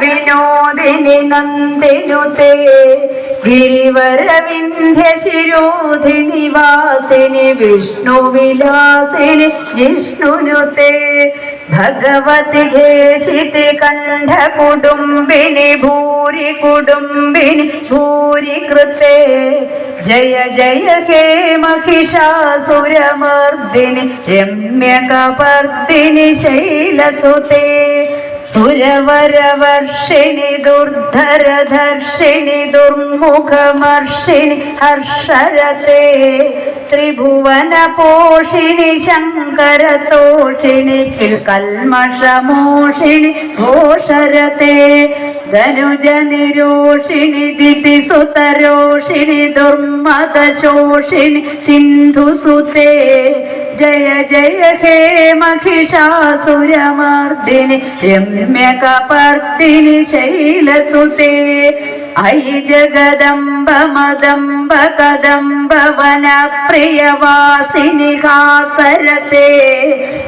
വിനോദിനി നന്ദിനുതേ ഗിരിവരവിന്ധ്യ ശിരോധിനി വാസിനി വിഷ്ണുവിലാസിനി ജിഷ്ണുനുതേ ഭഗവതി ഘേഷിതി കണ്ഠ കുടുംബിനി ഭൂരി കുടുംബിനി ഭൂരി കൃത്തെ ജയ ജയ ഹേ മഹിഷാസുരമർദിനി രമ്യകപർദിനി ശൈലസുതേ. സുരവരവർഷിണി ദുർധരധർഷിണി ദുർമുഖമർഷിണി ഹർഷരസേ ത്രിഭുവന പോഷിണി ശങ്കരതോഷിണി കൽമഷമോഷിണി ഘോഷരതേ ധനുജനിരോഷിണി ദിതിസുതരോഷിണി ദുർമദശോഷിണി സിന്ധുസുതേ जय जय हे महिषासुरमर्दिनि रम्यकपर्दिनि शैलसुते। अयि जगदम्ब मदम्ब कदम्ब वनप्रियवासिनि हासरते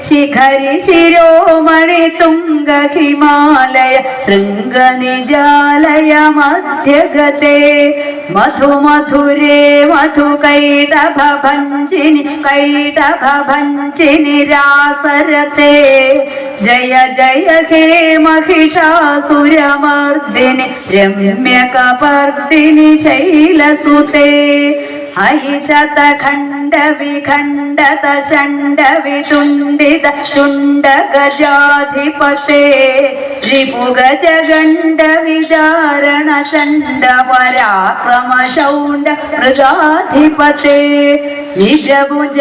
शिखरि शिरोमणि तुङ्ग हिमालय शृङ्गनिजालय मध्यगते मधु मधुरे मधु कैटभ भञ्जिनि कैटभ भञ्जिनि रासरते जय जय हे महिषासुरमर्दिनि रम्यकपर्दिनि കപർദിനി ശൈലസുതേ. അയി ഖണ്ഡ വിഖണ്ഡത ചണ്ഡ വിതുണ്ടിത ചുണ്ട ഗജാധിപതേ ത്രിമുഖ ജഗണ്ഡ വിചാരണ ചണ്ഡ പരാക്രമ ശൗണ്ട മൃഗാധിപതേ. निज भुज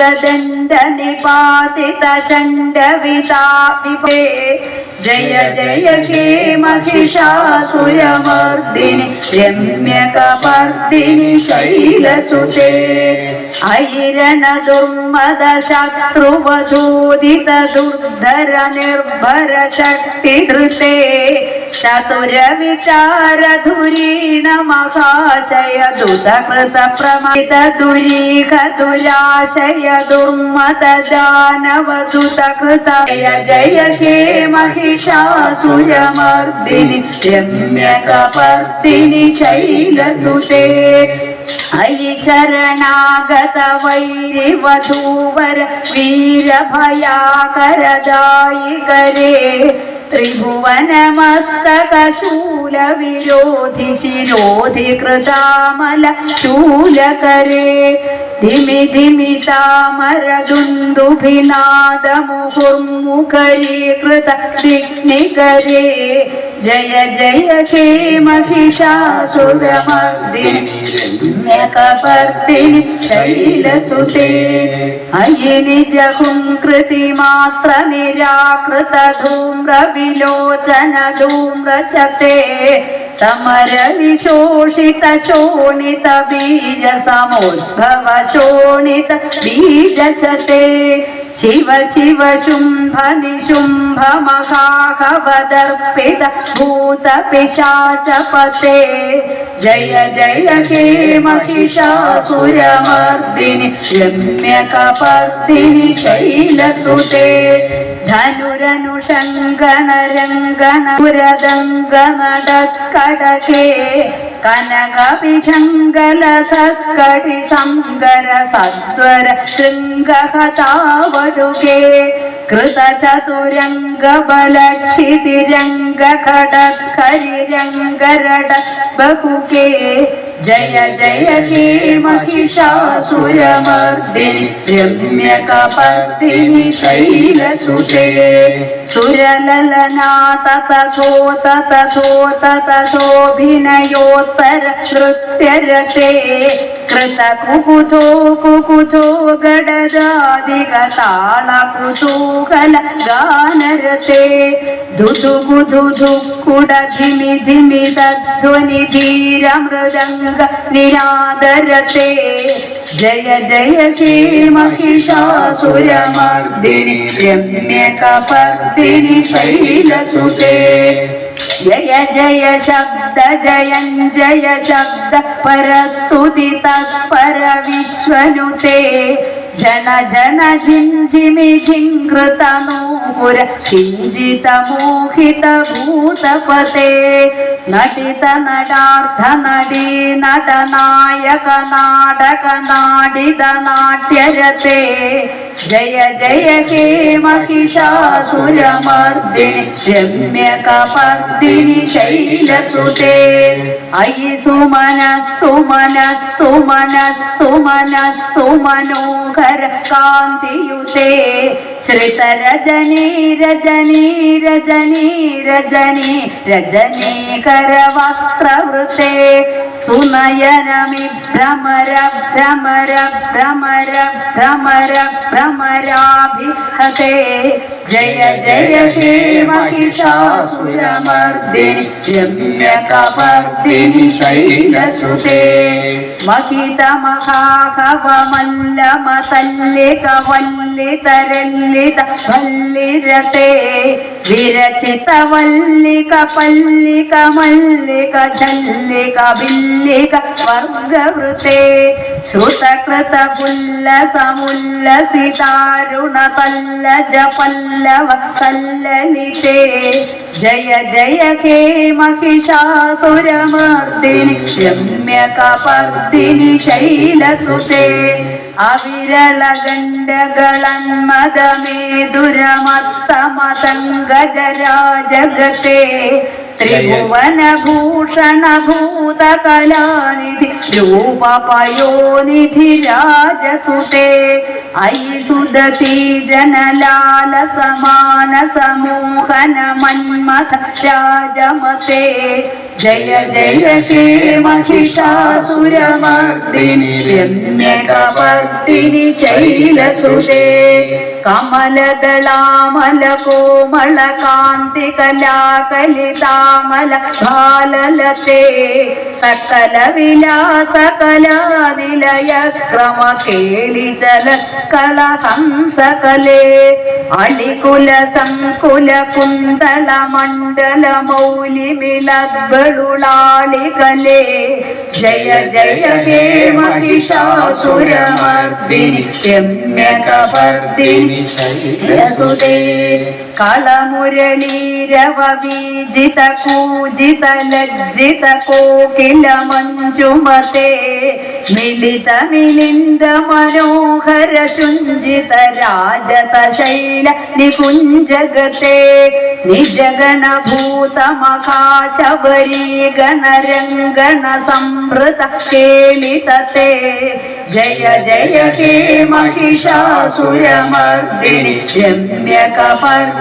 जय जय के महिषा सुयमर्दिनि रम्यकपर्दिनि शैलसुते। अयिरणदशत्रुवसूदितदुर्धर निर्भर शक्ति चतुर विचार धुरीण महाशय दुतकृत प्रमित दुर्मद जानव दुतकृत जय हे महिषासुरमर्दिनि रम्यकपर्दिनि शैलसुते। अयि शरणागत वैरिवधूवर वीरभयाकरदायि करे त्रिभुवन मस्तक शूल त्रिभुवनमस्तकशूलविरोधि शिरोधि कृतामलशूलकरे धिमि धिमि तामरदुन्दुभिनादमुहुर्मुखरे कृतदिग्निकरे जय जय क्षेमभिषासुरमर्दिनि। ജ്ഞകപർത്തിനി ശൈലസുതേ അയി നിജകുംകൃതി മാത്ര നിരാകൃത ധൂമ്രവിലോചന ധൂമ്രശത്തെ സമരവിശോഷിത ശോണിത ബീജ സമോദ്ഭവ ശോണിത ബീജശത്തെ. शिव शिव शुम्भ निशुम्भ महाहवदर्पित भूत पिशाचपते जय जय हे महिषासुरमर्दिनि रम्यकपर्दिनि शैलसुते धनुरनुषङ्गण रङ्गण पुरदङ्गणडत्कडके कनकविजङ्गल सत्कटि सङ्गर सत्वर शृङ्गहतावडुगे कृतचतुरङ्ग बलक्षितिरङ्ग खडखरिरङ्गरड बहुके जय जय श्रीमहिषासुरमर्दिनि त्र्यम्यकपर्दिनि शैलसुते सुरललनाततथोततथोततथोभिनयोत्तर नृत्यरते कृत कुकुथो गडदादिगतालकुतूहल गानरते धुधुगुधुधुकुडधिमि धिमि मृदंग రంగ నిరాదరతే జయ జయ శ్రీ మహిషాసురమర్దిని రమ్యకపర్దిని శైలసుతే జయ జయ శబ్ద జయంజయ శబ్ద పరస్తుతి తత్పర విశ్వనుతే జన జన జింజిమి జింకృతనూపుర చింజిత మోహిత భూతపతే ನಟಿತ ನಟಾರ್ಥ ನಟಿ ನಟ ನಾಯಕ ನಾಟಕ ನಾಡಿದ ನಾಟ್ಯಜತೆ ಜಯ ಜಯ ಕೇಮ ಕಿಶಾಸುರಮರ್ದಿಣಿ ರಮ್ಯಕ ಪರ್ದಿಣಿ ಶೈಲಸುತೆ ಅಯಿ ಸುಮನ ಸುಮನ ಸುಮನ ಸುಮನ ಸುಮನೋಹರ ಕಾಂತಿಯುತೆ ಶ್ರಿತ ರಜನಿ ರಜನಿ ರಜನಿ ರಜನಿ ರಜನಿ ಕರವಸ್ತ್ರವೃತೆ ಸುನಯನಮಿ ಭ್ರಮರ ಭ್ರಮರ ಭ್ರಮರ ಭ್ರಮರ ಭ್ರಮರಾಭಿಹತೆ ಜಯ ಜಯ ಶ್ರೀ ಮಹಿಷಾಸುರಮರ್ದಿನಿ ರಮ್ಯಕಪರ್ದಿನಿ ಶೈಲಸುತೆ ಮಹಿತ ಮಹಾಕವಮಲ್ಲಮತಲ್ಲಿಕವಲ್ಲಿತರಲ್ಲ വല്ലിത വല്ലിരത്തെ വിരചിത വല്ലിക പല്ലിക മല്ലിക ചല്ലിക ബില്ലിക വർഗവൃത്തെ. ശ്രുതകൃത പുല്ല സമുല്ല സിതാരുണ പല്ലജ പല്ലവ കല്ലലിതേ ജയ ജയ ഹേ മഹിഷാസുരമർദ്ദിനി രമ്യകപർദ്ദിനി ശൈലസുതേ. अविरलगण्डगळन्मदमेदुरमत्तमतङ्गजराजगते त्रिभुवनभूषणभूतकलानिधि रूपपयोनिधि राजसुते अयि सुदती जनलाल समान समूहन मन्मथ राजमते जय जय हे महिषासुरमर्दिनि रम्यकपर्दिनि शैलसुते കമലദളാമല കോമള കാന്തി കലാകലിതാമല ബാലലത്തെ സകല വിലാസ കലാനിലയ ക്രമ കേളി ജല കള ഹംസകലേ അണികുല സംകുല കുന്തള മണ്ഡല മൗലി മിളദ്വളുളാളികലേ ജയ ജയ ഹേ മഹിഷാസുരമർദ്ദിനി രമ്യകവർദ്ദിനി. सहित सुते ಕಲಮುರಳೀರವ ಬೀಜಿತ ಕೂಜಿತ ಲಜ್ಜಿತ ಕೋಕಿಲ ಮಂಜುಮತೆ ಮಿಲಿತ ಮಿಲಿಂದ ಮನೋಹರ ಚುಂಜಿತ ರಾಜತ ಶೈಲ ನಿಕುಂಜಗತೆ ನಿಜಗಣ ಭೂತ ಮಹಾಶಬರಿ ಗಣರಂಗಣ ಸಂಭೃತ ಕೇಳಿತತೆ ಜಯ ಜಯ ಹೇ ಮಹಿಷಾಸುರಮರ್ದಿನಿ ರಮ್ಯ ಕಪರ್ಣ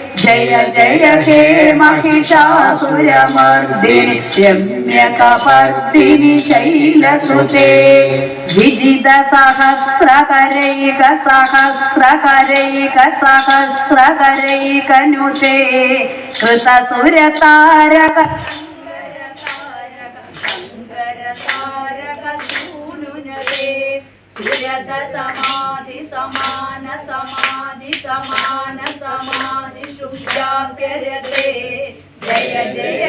జయ జయ హే మహిషాసురమర్దిని శమ్యకపర్దిని శైలసుతే. విజిత సహస్రకరైక సహస్రకరైక సహస్రకరైకనుతే. కృతసురతారక సూనునదే సమాధి సమాన సమాధి సమాన తెరతే జయ జయ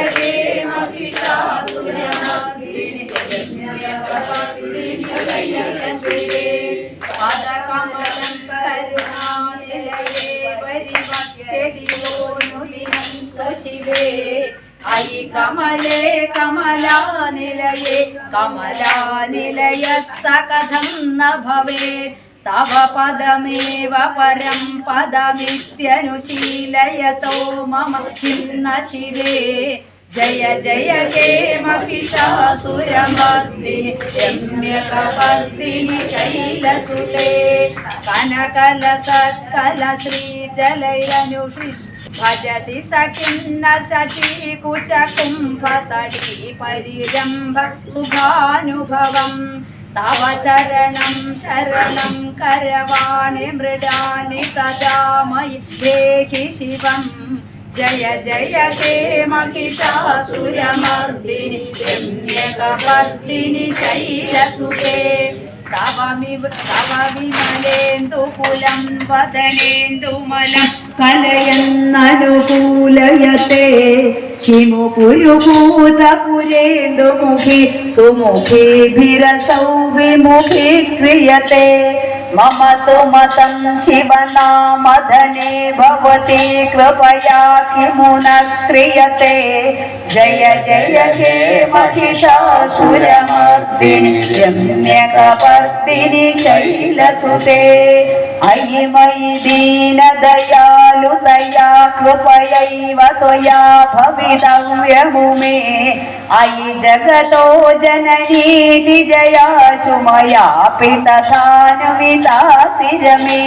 శివే అయి కమలే కమలా నిలయే కమలా నిలయ సకథం న భవేత్ तव पदमेव परं पदमित्यनुशीलयतो मम खिन्न शिवे जय जय हे महिषासुरमर्दिनि रम्यकपर्दिनि शैलसुते कनकलसत्कलश्रीजलैरनुषिष् भजति सखिन्न सखी कुचकुम्भतटी परिरम्भ सुभानुभवम् തവ ചരണം ശരണം കരവാണി മൃഡാനി സദാ മയി ദേഹി ശിവം. ജയ ജയ ഹേ മഹിഷാസുരമർദിനി രമ്യകപർദിനി ശൈലസുഖേ തവമിവ തവ വദനേന്ദുമല. കലയെന്നനുകൂലയത്തെ कलयन्ननुकूलयते किमु पुरुभूतपुरेन्दुमुखि सुमुखीभिरसौ विमुखी क्रियते मम तु मतं शिवनामधने भवति, कृपया किमु न क्रियते जय जय, हे महिषासुरमर्दिनि रम्यकपर्दिनि शैलसुते। अयि मयि दीनदयालुतया कृपयैव त्वया भवितव्यमु मे अयि जगतो जननीति जयाशु मयापि तथानुवितासि रमे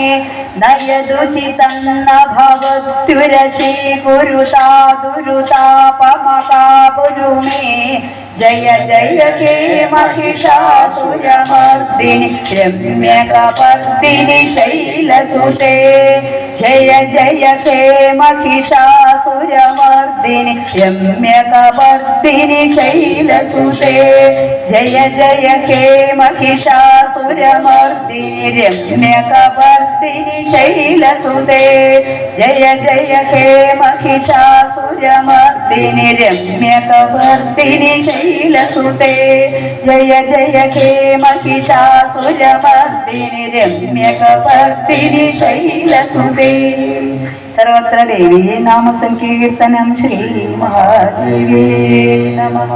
न यदुचितं न भवत्युरसि कुरुता दुरुतापमका पुरु मे जय जय हे महिषासुरमर्दिनि रम्यकपर्दिनि शैलसुते। जय जय हे महिषासुरमर्दिनि रम्यकपर्दिनि शैलसुते। जय जय हे महिषासुरमर्दिनि रम्यकपर्दिनि शैलसुते। जय जय हे महिषासुरमर्दिनि रम्यकपर्दिनि शैलसुते जय जय हे महिषासुरमर्दिनि रम्यकपर्दिनि शैलसुते सर्वत्र देवी नामसङ्कीर्तनं श्रीमहादेवी नमः